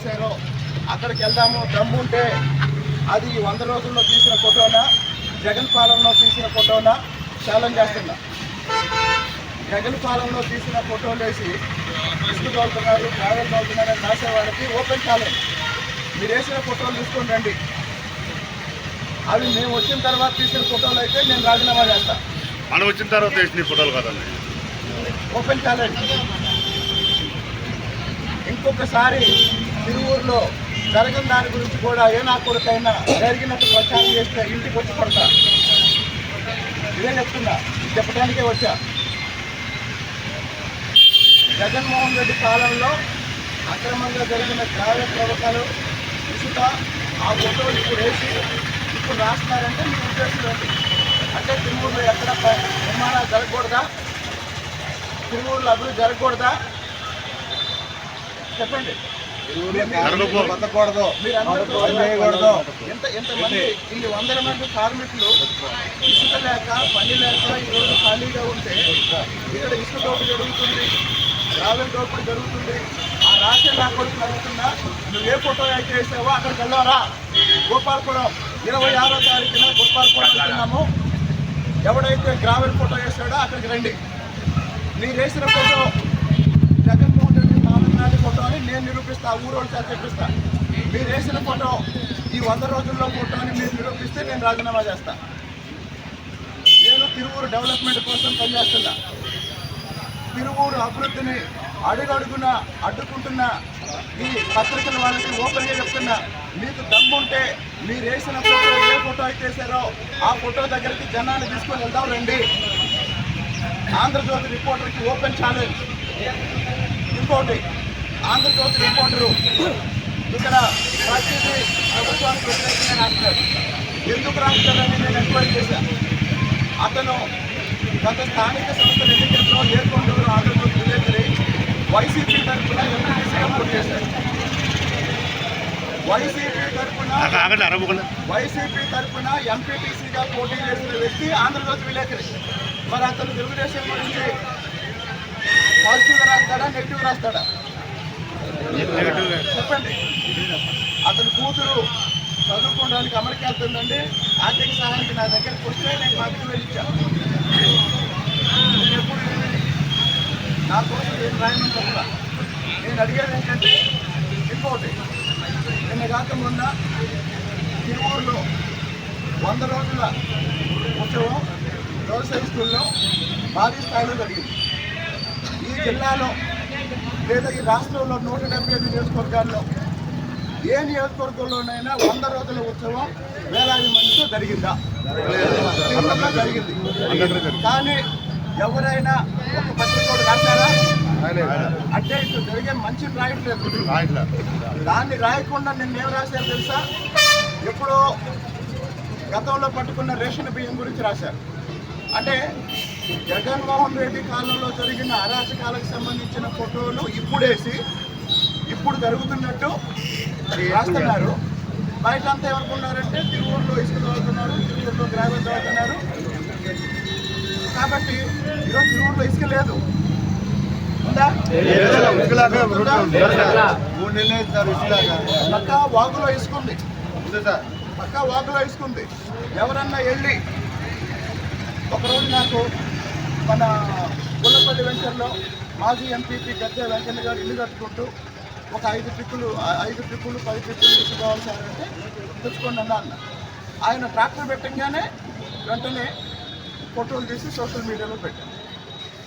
చేశారో. అక్కడికి వెళ్దాము దమ్ముంటే అది వంద రోజుల్లో తీసిన ఫోటోనా జగన్ పాలనలో తీసిన ఫోటోనా ఛాలెంజ్ చేస్తున్నా. జగన్ పాలనలో తీసిన ఫోటోలు వేసి ఇసుక తోలుతున్నారు ట్రావెల్ తోలుతున్నారు అని రాసే వాళ్ళకి ఓపెన్ ఛాలెంజ్. మీరు వేసిన ఫోటోలు తీసుకొని రండి. అవి మేము వచ్చిన తర్వాత తీసిన ఫోటోలు అయితే నేను రాజీనామా చేస్తాను మనం వచ్చిన తర్వాత వేసిన ఫోటోలు కదండి. Open challenge. ఇంకొకసారి తిరువూరులో జరగని దాని గురించి కూడా ఏ నా కొడుకైనా జరిగినట్టు ప్రచారం చేస్తే ఇంటికి వచ్చి పడతా ఇదే చెప్తున్నా. చెప్పడానికే వచ్చా. జగన్మోహన్ రెడ్డి కాలంలో అక్రమంగా జరిగిన ట్రావెల్ ప్రభుత్వాలు ఇసుక ఆ ఫోటోలు ఇప్పుడు వేసి ఇప్పుడు రాస్తున్నారంటే మీ ఉద్దేశం ఏంటి? అంటే తిరువూరులో ఎక్కడ నిర్మాణాలు జరగకూడదా? తిరువూరులో అభివృద్ధి జరగకూడదా? చెప్పండి. బతకూడదు చేయకూడదు ఎంత ఎంతమంది ఇన్ని వందల మంది కార్మికులు ఇసుక లేక పని లేక ఈరోజు ఖాళీగా ఉంటే ఇక్కడ ఇసుక దోపిడీ జరుగుతుంది రావెల్ దోపిడీ జరుగుతుంది. ఆ రాష్ట్రం నా కొడుకు అడుగుతున్నా నువ్వు ఏ ఫోటో అయితే వేసావో అక్కడికి వెళ్ళారా గోపాలపురం ఇరవై ఆరో తారీఖున గోపాలపురం వెళ్తున్నాము. ఎవడైతే గ్రావెల్ ఫోటో వేసాడో అక్కడికి రండి. మీరు వేసిన ఫోటో జగన్మోహన్ రెడ్డి నాలుగు ఫోటో అని నేను నిరూపిస్తా ఊరు చేత చెప్పిస్తా. మీరు వేసిన ఫోటో ఈ వంద రోజుల్లో ఫోటో అని మీరు నిరూపిస్తే నేను రాజీనామా చేస్తా. నేను తిరువూరు డెవలప్మెంట్ కోసం పనిచేస్తున్నా. తిరువూరు అభివృద్ధిని అడుగడుగున అడ్డుకుంటున్న ఈ పత్రికల వాళ్ళకి ఓపెన్గా చెప్తున్నా మీకు దమ్ముంటే మీరు వేసిన ఫోటో ఏ ఫోటో అయితే వేసారో ఆ ఫోటో దగ్గరికి జనాన్ని తీసుకొని వెళ్దాం రండి. ఆంధ్రజ్యోతి రిపోర్టర్కి ఓపెన్ ఛాలెంజ్. ఇంకోటి ఆంధ్రజ్యోతి రిపోర్టరు ఇక్కడ ప్రతిదీ ప్రభుత్వానికి వ్యతిరేకంగా రాస్తారు. ఎందుకు రాస్తారని నేను ఎంక్వైరీ చేశాను అతను గత స్థానిక సంస్థల ఎన్నికల్లో ఏర్కొండూరు ఆంధ్రజ్యోతి విలేకరి వైసీపీ తరఫున ఎంపీటీసీగా పోటీ చేశారు వైసీపీ తరఫున వైసీపీ తరఫున ఎంపీటీసీగా పోటీ చేసిన వ్యక్తి ఆంధ్రజ్యోతి విలేకరి. మరి అతను తెలుగుదేశం గురించి పాజిటివ్గా రాస్తాడా నెగిటివ్ రాస్తాడా? చెప్పండి అతని కూతురు చదువుకోవడానికి అమెరికా వెళ్తుందండి. ఆర్థిక సహాయానికి నా దగ్గరికి వస్తే నేను పాతిక వేలు ఎప్పుడు నా కోసం నేను రాయమని చెప్పరా నేను అడిగేది ఏంటంటే ఇంకోటి నిన్న కాక మొన్న తిరువూరులో వంద రోజుల ఉత్సవం వ్యవసాయ స్కూల్లో భారీ స్థాయిలో జరిగింది. ఈ జిల్లాలో లేదా ఈ రాష్ట్రంలో నూట డెబ్బై ఐదు నియోజకవర్గాల్లో ఏ నియోజకవర్గంలోనైనా వంద రోజుల ఉత్సవం వేలాది మందితో జరిగిందా? జరిగింది. కానీ ఎవరైనా ఒక పత్రికోడు రాశారా? అంటే ఇటు జరిగే మంచి రాయట్లేదు. దాన్ని రాయకుండా నేను ఏం రాశాను తెలుసా? ఎప్పుడో గతంలో పట్టుకున్న రేషన్ బియ్యం గురించి రాశారు. అంటే జగన్మోహన్ రెడ్డి కాలంలో జరిగిన అరాచకాలకు సంబంధించిన ఫోటోలు ఇప్పుడేసి ఇప్పుడు జరుగుతున్నట్టు రాస్తున్నారు బయట అంతా ఎవరుకున్నారంటే తిరువూరులో ఇసుక తోలుతున్నారు తిరువూరులో గ్రావెల్ తోలుతున్నారు. కాబట్టి ఈరోజు తిరువూరులో ఇసుక లేదు? మూడు నెలలు ఇసులాగా పక్కా వాగులో ఇసుకుంది పక్కా వాగులో ఇసుకుంది ఎవరన్నా వెళ్ళి ఒకరోజు నాకు మన గుల్లపల్లి వెంచర్లో మాజీ ఎంపీపీ గద్దె వెంకన్న గారు ఇల్లు కట్టుకుంటూ ఒక ఐదు ట్రిప్పులు ఐదు ట్రిప్పులు పది ట్రిప్పులు తీసుకోవాలి సార్ అంటే తెచ్చుకోండి అన్న అన్న. ఆయన ట్రాక్టర్ పెట్టంగానే వెంటనే ఫోటోలు తీసి సోషల్ మీడియాలో పెట్టారు.